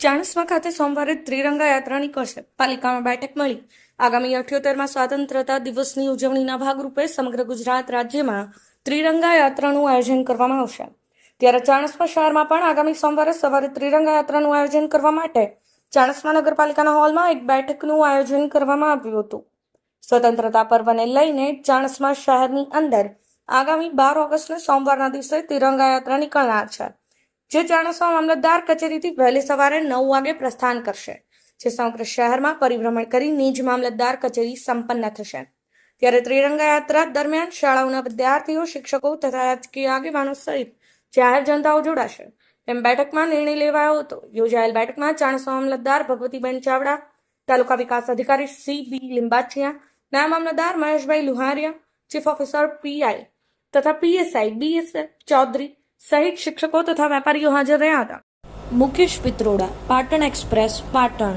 ચાણસ્મા ખાતે સોમવારે ત્રિરંગા યાત્રા નીકળશે પાલિકામાં બેઠક મળી. આગામી અઠ્યોતેરમાં સ્વાતંત્રતા દિવસની ઉજવણીના ભાગરૂપે સમગ્ર ગુજરાત રાજ્યમાં ત્રિરંગા યાત્રાનું આયોજન કરવામાં આવશે. ત્યારે ચાણસ્મા શહેરમાં પણ આગામી સોમવારે સવારે ત્રિરંગા યાત્રાનું આયોજન કરવા માટે ચાણસ્મા નગરપાલિકાના હોલમાં એક બેઠકનું આયોજન કરવામાં આવ્યું હતું. સ્વતંત્રતા પર્વને લઈને ચાણસ્મા શહેરની અંદર આગામી બાર ઓગસ્ટને સોમવારના દિવસે તિરંગા યાત્રા નીકળનાર છે. જે ચાણસ્મા મામલતદાર કચેરીથી વહેલી સવારે નવ વાગે પ્રસ્થાન કરશે, જે સમગ્ર શહેરમાં પરિભ્રમણ કરી નિજ મામલતદાર કચેરી સંપન્ન થશે. ત્યારે ત્રિરંગા યાત્રા દરમિયાન શાળાઓના વિદ્યાર્થીઓ, શિક્ષકો તથા રાજકીય આગેવાનો સહિત જાહેર જનતાઓ જોડાશે. એમ બેઠકમાં નિર્ણય લેવાયો હતો. યોજાયેલ બેઠકમાં ચાણસ્મા મામલતદાર ભગવતીબેન ચાવડા, તાલુકા વિકાસ અધિકારી સી બી લિંબાચિયા, નાયબ મામલતદાર Maheshbhai Luhariya, chief officer PI તથા પીએસઆઈ બીએસ ચૌધરી સહિત શિક્ષકો તથા વેપારીઓ હાજર રહ્યા હતા. મુકેશ પિત્રોડા પાટણ એક્સપ્રેસ પાટણ.